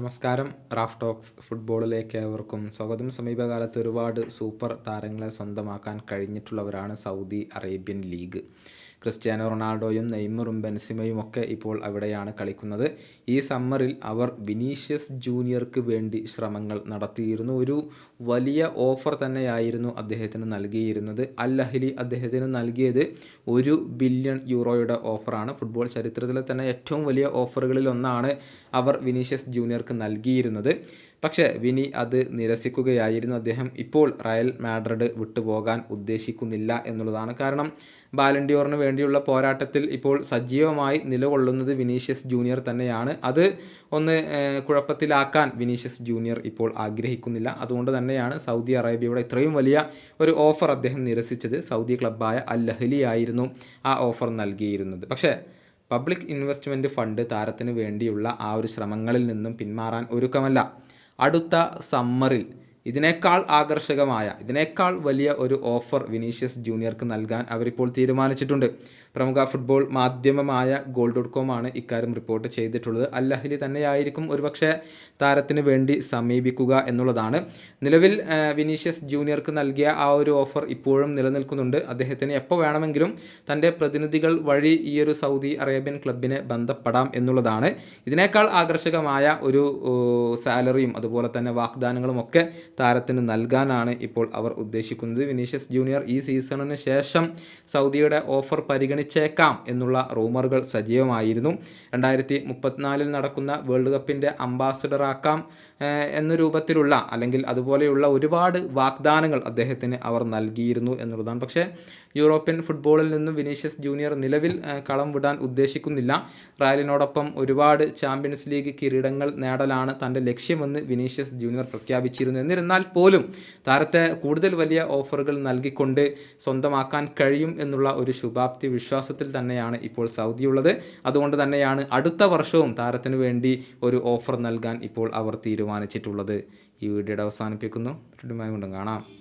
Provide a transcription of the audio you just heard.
നമസ്കാരം. Raf talks ഫുട്ബോളിലേക്ക് ഏവർക്കും സ്വാഗതം. സമീപകാലത്ത് ഒരുപാട് സൂപ്പർ താരങ്ങളെ സ്വന്തമാക്കാൻ കഴിഞ്ഞിട്ടുള്ളവരാണ് സൗദി അറേബ്യൻ ലീഗ്. ക്രിസ്ത്യാനോ റൊണാൾഡോയും നെയ്മറും ബെൻസിമയും ഒക്കെ ഇപ്പോൾ അവിടെയാണ് കളിക്കുന്നത്. ഈ സമ്മറിൽ അവർ വിനീഷ്യസ് ജൂനിയർക്ക് വേണ്ടി ശ്രമങ്ങൾ നടത്തിയിരുന്നു. ഒരു വലിയ ഓഫർ തന്നെയായിരുന്നു അദ്ദേഹത്തിന് നൽകിയിരുന്നത്. അൽ അഹ്ലി അദ്ദേഹത്തിന് നൽകിയത് ഒരു ബില്യൺ യൂറോയുടെ ഓഫറാണ്. ഫുട്ബോൾ ചരിത്രത്തിലെ തന്നെ ഏറ്റവും വലിയ ഓഫറുകളിൽ ഒന്നാണ് അവർ വിനീഷ്യസ് ജൂനിയർക്ക് നൽകിയിരുന്നത്. പക്ഷേ വിനി അത് നിരസിക്കുകയായിരുന്നു. അദ്ദേഹം ഇപ്പോൾ റയൽ മാഡ്രിഡ് വിട്ടുപോകാൻ ഉദ്ദേശിക്കുന്നില്ല എന്നുള്ളതാണ് കാരണം. ബാലൻഡിയോറിന് വേണ്ടിയുള്ള പോരാട്ടത്തിൽ ഇപ്പോൾ സജീവമായി നിലകൊള്ളുന്നത് വിനീഷ്യസ് ജൂനിയർ തന്നെയാണ്. അത് ഒന്ന് കുഴപ്പത്തിലാക്കാൻ വിനീഷ്യസ് ജൂനിയർ ഇപ്പോൾ ആഗ്രഹിക്കുന്നില്ല. അതുകൊണ്ട് തന്നെയാണ് സൗദി അറേബ്യയുടെ ഇത്രയും വലിയ ഒരു ഓഫർ അദ്ദേഹം നിരസിച്ചത്. സൗദി ക്ലബ്ബായ അൽ ആയിരുന്നു ആ ഓഫർ നൽകിയിരുന്നത്. പക്ഷേ പബ്ലിക് ഇൻവെസ്റ്റ്മെന്റ് ഫണ്ട് താരത്തിന് വേണ്ടിയുള്ള ആ ഒരു ശ്രമങ്ങളിൽ നിന്നും പിന്മാറാൻ ഒരുക്കമല്ല. അടുത്ത സമ്മറിൽ ഇതിനേക്കാൾ ആകർഷകമായ ഇതിനേക്കാൾ വലിയ ഒരു ഓഫർ വിനീഷ്യസ് ജൂനിയർക്ക് നൽകാൻ അവരിപ്പോൾ തീരുമാനിച്ചിട്ടുണ്ട്. പ്രമുഖ ഫുട്ബോൾ മാധ്യമമായ ഗോൾ ഡോട്ട് കോം ആണ് ഇക്കാര്യം റിപ്പോർട്ട് ചെയ്തിട്ടുള്ളത്. അൽ അഹ്ലി തന്നെയായിരിക്കും ഒരുപക്ഷെ താരത്തിന് വേണ്ടി സമീപിക്കുക എന്നുള്ളതാണ്. നിലവിൽ വിനീഷ്യസ് ജൂനിയർക്ക് നൽകിയ ആ ഒരു ഓഫർ ഇപ്പോഴും നിലനിൽക്കുന്നുണ്ട്. അദ്ദേഹത്തിന് എപ്പോൾ വേണമെങ്കിലും തന്റെ പ്രതിനിധികൾ വഴി ഈയൊരു സൗദി അറേബ്യൻ ക്ലബിനെ ബന്ധപ്പെടാം എന്നുള്ളതാണ്. ഇതിനേക്കാൾ ആകർഷകമായ ഒരു സാലറിയും അതുപോലെ തന്നെ വാഗ്ദാനങ്ങളും ഒക്കെ താരത്തിന് നൽകാനാണ് ഇപ്പോൾ അവർ ഉദ്ദേശിക്കുന്നത്. വിനീഷ്യസ് ജൂനിയർ ഈ സീസണിന് ശേഷം സൗദിയുടെ ഓഫർ പരിഗണിച്ചേക്കാം എന്നുള്ള റൂമറുകൾ സജീവമായിരുന്നു. രണ്ടായിരത്തി മുപ്പത്തിനാലിൽ നടക്കുന്ന വേൾഡ് കപ്പിന്റെ അംബാസഡറാക്കാം എന്ന രൂപത്തിലുള്ള അല്ലെങ്കിൽ അതുപോലെയുള്ള ഒരുപാട് വാഗ്ദാനങ്ങൾ അദ്ദേഹത്തിന് അവർ നൽകിയിരുന്നു എന്നുള്ളതാണ്. പക്ഷേ യൂറോപ്യൻ ഫുട്ബോളിൽ നിന്നും വിനീഷ്യസ് ജൂനിയർ നിലവിൽ കളം വിടാൻ ഉദ്ദേശിക്കുന്നില്ല. റയലിനോടൊപ്പം ഒരുപാട് ചാമ്പ്യൻസ് ലീഗ് കിരീടങ്ങൾ നേടലാണ് തന്റെ ലക്ഷ്യമെന്ന് വിനീഷ്യസ് ജൂനിയർ പ്രഖ്യാപിച്ചിരുന്നു. എന്നിരുന്നാൽ പോലും താരത്തെ കൂടുതൽ വലിയ ഓഫറുകൾ നൽകിക്കൊണ്ട് സ്വന്തമാക്കാൻ കഴിയും എന്നുള്ള ഒരു ശുഭാപ്തി വിശ്വാസത്തിൽ തന്നെയാണ് ഇപ്പോൾ സൗദി ഉള്ളത്. അതുകൊണ്ട് തന്നെയാണ് അടുത്ത വർഷവും താരത്തിന് വേണ്ടി ഒരു ഓഫർ നൽകാൻ ഇപ്പോൾ അവർ തീരുമാനിച്ചിട്ടുള്ളത്. ഈ വീഡിയോയുടെ അവസാനിപ്പിക്കുന്നു. വീണ്ടും കാണാം.